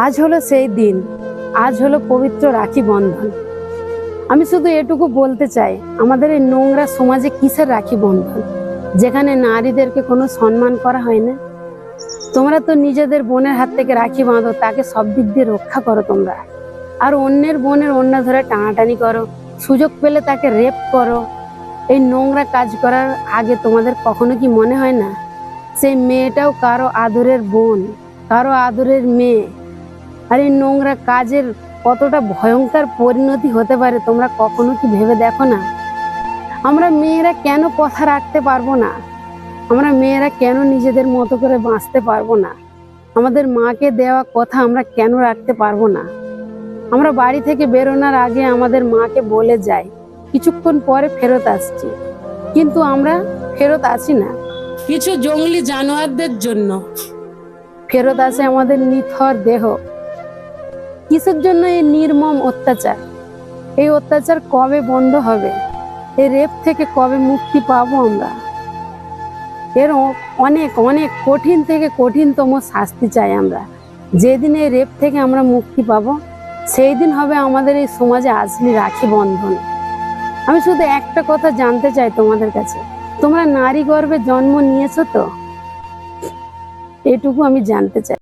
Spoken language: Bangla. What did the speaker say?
আজ হলো সেই দিন, আজ হলো পবিত্র রাখি বন্ধন। আমি শুধু এটুকু বলতে চাই, আমাদের এই নোংরা সমাজে কিসের রাখি বন্ধন? যেখানে নারীদেরকে কোনো সম্মান করা হয় না? তোমরা তো নিজেদের বোনের হাত থেকে রাখি বাঁধো, তাকে সব দিক দিয়ে রক্ষা করো তোমরা। আর অন্যের বোনের অন্য ধরে টানাটানি করো, সুযোগ পেলে তাকে রেপ করো। এই নোংরা কাজ করার আগে তোমাদের কখনো কি মনে হয় না? সেই মেয়েটাও কারও আদরের বোন, কারও আদরের মেয়ে। আর এই নোংরা কাজের কতটা ভয়ঙ্কর পরিণতি হতে পারে, তোমরা কখনো কি ভেবে দেখো না? আমরা মেয়েরা কেন কথা রাখতে পারব না? আমরা মেয়েরা কেন নিজেদের মতো করে বাঁচতে পারব না? আমাদের মাকে দেওয়া কথা আমরা কেন রাখতে পারব না? আমরা বাড়ি থেকে বেরোনোর আগে আমাদের মাকে বলে যাই, কিছুক্ষণ পরে ফেরত আসছি। কিন্তু আমরা ফেরত আসি না। কিছু জঙ্গলি জানোয়ারদের জন্য। ফেরত আসে আমাদের নিথর দেহ। কিসের জন্য এই নির্মম অত্যাচার? এই অত্যাচার কবে বন্ধ হবে? এই রেপ থেকে কবে মুক্তি পাবো আমরা? এর অনেক অনেক কঠিন থেকে কঠিনতম শাস্তি চাই আমরা। যেদিন এই রেপ থেকে আমরা মুক্তি পাবো সেই দিন হবে আমাদের এই সমাজে আসলি রাখি বন্ধন। আমি শুধু একটা কথা জানতে চাই তোমাদের কাছে। তোমরা নারী গর্ভে জন্ম নিয়েছো তো? এটুকু আমি জানতে চাই।